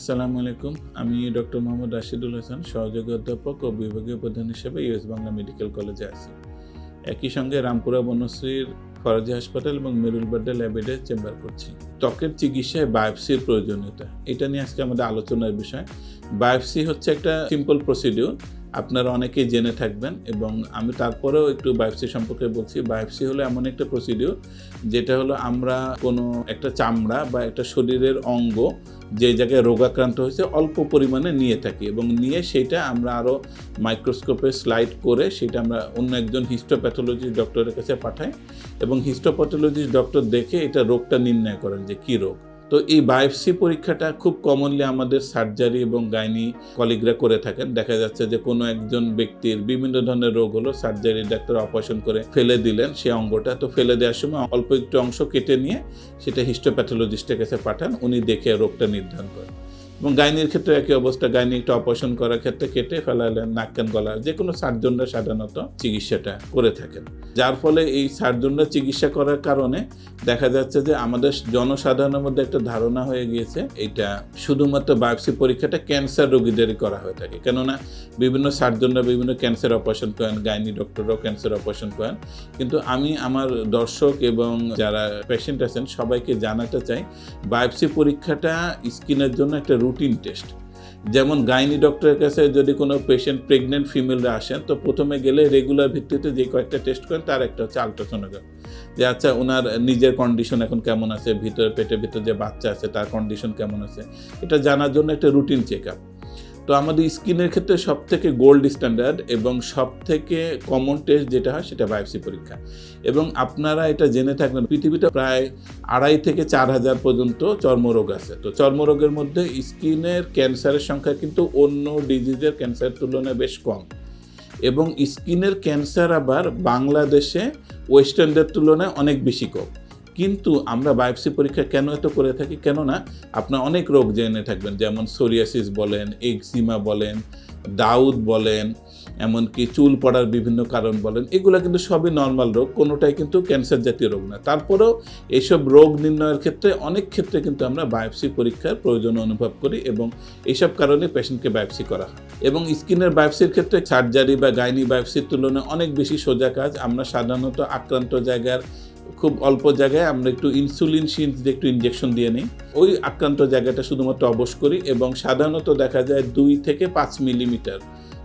আসসালামু আলাইকুম। আমি ডক্টর মোহাম্মদ রাশিদুল হাসান, সহযোগী অধ্যাপক ও বিভাগীয় প্রধান হিসেবে ইউএস বাংলা মেডিকেল কলেজে আছি। একই সঙ্গে রামপুরা বনশ্রীর ফরাজি হাসপাতাল এবং মেরুল বাড্ডা ল্যাবেডে চেম্বার করছি। ত্বকের চিকিৎসায় বায়োপসির প্রয়োজনীয়তা, এটা নিয়ে আজকে আমাদের আলোচনার বিষয়। বায়োপসি হচ্ছে একটা সিম্পল প্রসিডিউর আপনারা অনেকেই জেনে থাকবেন এবং আমি তারপরেও একটু বায়োপসি সম্পর্কে বলছি। বায়োপসি হলো এমন একটা প্রসিডিউর যেটা হলো আমরা কোনো একটা চামড়া বা একটা শরীরের অঙ্গ যে জায়গায় রোগাক্রান্ত হয়েছে অল্প পরিমাণে নিয়ে থাকি এবং নিয়ে সেটা আমরা আরও মাইক্রোস্কোপে স্লাইড করে সেটা আমরা অন্য একজন হিস্টোপ্যাথোলজিস্ট ডক্টরের কাছে পাঠাই এবং হিস্টোপ্যাথোলজিস্ট ডক্টর দেখে এটা রোগটা নির্ণয় করেন যে কী রোগ। তো এই বায়োপসি পরীক্ষাটা খুব কমনলি আমাদের সার্জারি এবং গাইনি কলিগরা করে থাকেন। দেখা যাচ্ছে যে কোনো একজন ব্যক্তির বিভিন্ন ধরনের রোগ হলো সার্জারি ডাক্তার অপারেশন করে ফেলে দিলেন সেই অঙ্গটা। তো ফেলে দেওয়ার সময় অল্প একটু অংশ কেটে নিয়ে সেটা হিস্টোপ্যাথোলজিস্টের কাছে পাঠান, উনি দেখে রোগটা নির্ধারণ করেন। এবং গাইনির ক্ষেত্রে একই অবস্থা, গাইনি একটা অপারেশন করার ক্ষেত্রে কেটে ফেলালেন, নাক গলা, যে কোনো সার্জনরা সাধারণত চিকিৎসাটা করে থাকেন। যার ফলে এই সার্জনরা চিকিৎসা করার কারণে দেখা যাচ্ছে যে আমাদের জনসাধারণের মধ্যে একটা ধারণা হয়ে গিয়েছে এটা শুধুমাত্র বায়োপসি পরীক্ষাটা ক্যান্সার রোগীদেরই করা হয়ে থাকে। কেননা বিভিন্ন সার্জনরা বিভিন্ন ক্যান্সার অপারেশন করেন, গাইনি ডক্টররাও ক্যান্সার অপারেশন করেন। কিন্তু আমি আমার দর্শক এবং যারা পেশেন্ট আছেন সবাইকে জানাতে চাই, বায়োপসি পরীক্ষাটা স্কিনের জন্য একটা রুটিন টেস্ট যেমন গাইনি ডক্টরের কাছে যদি কোনো পেশেন্ট প্রেগনেন্ট ফিমেলরা আসেন, তো প্রথমে গেলে রেগুলার ভিত্তিতে যে কয়েকটা টেস্ট করেন, তার একটা হচ্ছে আলট্রাসোনোগ্রাম যে আচ্ছা ওনার নিজের কন্ডিশন এখন কেমন আছে, ভিতরে, পেটের ভিতরে যে বাচ্চা আছে, তার কন্ডিশন কেমন আছে? এটা জানার জন্য একটা রুটিন চেক আপ তো আমাদের স্কিনের ক্ষেত্রে সব থেকে গোল্ড স্ট্যান্ডার্ড এবং সব থেকে কমন টেস্ট যেটা হয় সেটা বায়োপসি পরীক্ষা। এবং আপনারা এটা জেনে থাকবেন পৃথিবীতে প্রায় আড়াই থেকে চার হাজার পর্যন্ত চর্মরোগ আছে। তো চর্মরোগের মধ্যে স্কিনের ক্যান্সারের সংখ্যা কিন্তু অন্য ডিজিজের ক্যান্সারের তুলনায় বেশ কম। এবং স্কিনের ক্যান্সার আবার বাংলাদেশে ওয়েস্টার্নদের তুলনায় অনেক বেশি কম। কিন্তু আমরা বায়োপসি পরীক্ষা কেন এত করে থাকি? কেননা আপনার অনেক রোগ জেনে থাকবেন, যেমন সোরিয়াসিস বলেন এক্সিমা বলেন, দাউদ বলেন, এমনকি চুল পড়ার বিভিন্ন কারণ বলেন, এগুলো কিন্তু সবই নর্মাল রোগ, কোনোটাই কিন্তু ক্যান্সার জাতীয় রোগ না। তারপরেও এইসব রোগ নির্ণয়ের ক্ষেত্রে অনেক ক্ষেত্রে কিন্তু আমরা বায়োপসি পরীক্ষার প্রয়োজন অনুভব করি এবং এইসব কারণে পেশেন্টকে বায়োপসি করা হয়। এবং স্কিনের বায়োপসির ক্ষেত্রে সার্জারি বা গাইনি বায়োপসির তুলনায় অনেক বেশি সোজা কাজ। আমরা সাধারণত আক্রান্ত জায়গার খুব অল্প জায়গায় আমরা একটু ইনসুলিন দিয়ে একটু ইনজেকশন দিয়ে নিই। ওই আক্রান্ত জায়গাটা শুধুমাত্র অবশ করি এবং সাধারণত দেখা যায় দুই থেকে পাঁচ মিলিমিটার।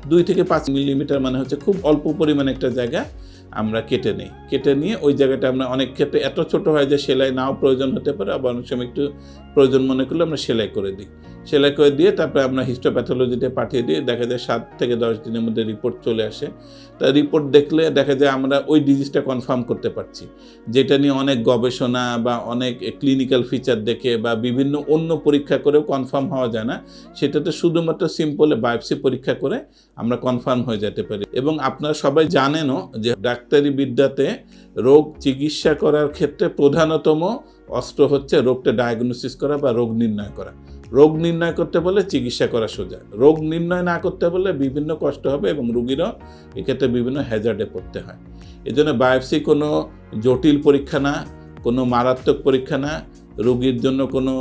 দুই থেকে পাঁচ মিলিমিটার মানে হচ্ছে খুব অল্প পরিমাণে একটা জায়গা আমরা কেটে নিই। কেটে নিয়ে ওই জায়গাটা আমরা অনেক ক্ষেত্রে এত ছোট হয় যে সেলাই নাও প্রয়োজন হতে পারে, আবার অনেক সময় একটু প্রয়োজন মনে করলে আমরা সেলাই করে দিই। সেলাই করে দিয়ে তারপরে আমরা হিস্টোপ্যাথোলজিতে পাঠিয়ে দিয়ে দেখা যায় সাত থেকে দশ দিনের মধ্যে রিপোর্ট চলে আসে। তা রিপোর্ট দেখলে দেখা যায় আমরা ওই ডিজিজটা কনফার্ম করতে পারছি। যেটা নিয়ে অনেক গবেষণা বা অনেক ক্লিনিক্যাল ফিচার দেখে বা বিভিন্ন অন্য পরীক্ষা করেও কনফার্ম হওয়া যায় না। সেটাতে শুধুমাত্র সিম্পলে বায়োপসি পরীক্ষা করে আমরা কনফার্ম হয়ে যেতে পারি। এবং আপনারা সবাই জানেনও যে ডাক্তারি বিদ্যাতে রোগ চিকিৎসা করার ক্ষেত্রে প্রধানতম অস্ত্র হচ্ছে রোগটা ডায়াগনোসিস করা বা রোগ নির্ণয় করা। রোগ নির্ণয় করতে বলে চিকিৎসা করা সোজা। রোগ নির্ণয় না করতে বলে বিভিন্ন কষ্ট হবে এবং রুগীরও এক্ষেত্রে বিভিন্ন হ্যাজার্ডে পড়তে হয়। এই জন্য বায়োপসি কোনো জটিল পরীক্ষা না, কোনো মারাত্মক পরীক্ষা না, রুগীর জন্য কোনো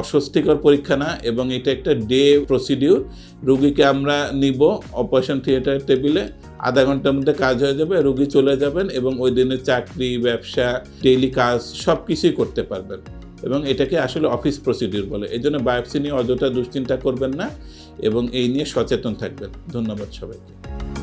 অস্বস্তিকর পরীক্ষা না এবং এটা একটা ডে প্রসিডিউর রুগীকে আমরা নিব অপারেশন থিয়েটার টেবিলে আধা ঘণ্টার মধ্যে কাজ হয়ে যাবে, রুগী চলে যাবেন এবং ওই দিনের চাকরি, ব্যবসা ডেইলি কাজ সব কিছুই করতে পারবেন। এবং এটাকে আসলে অফিস প্রসিডিউর বলে। এই জন্য বায়োপসি নিয়ে অযথা দুশ্চিন্তা করবেন না এবং এই নিয়ে সচেতন থাকবেন। ধন্যবাদ সবাইকে।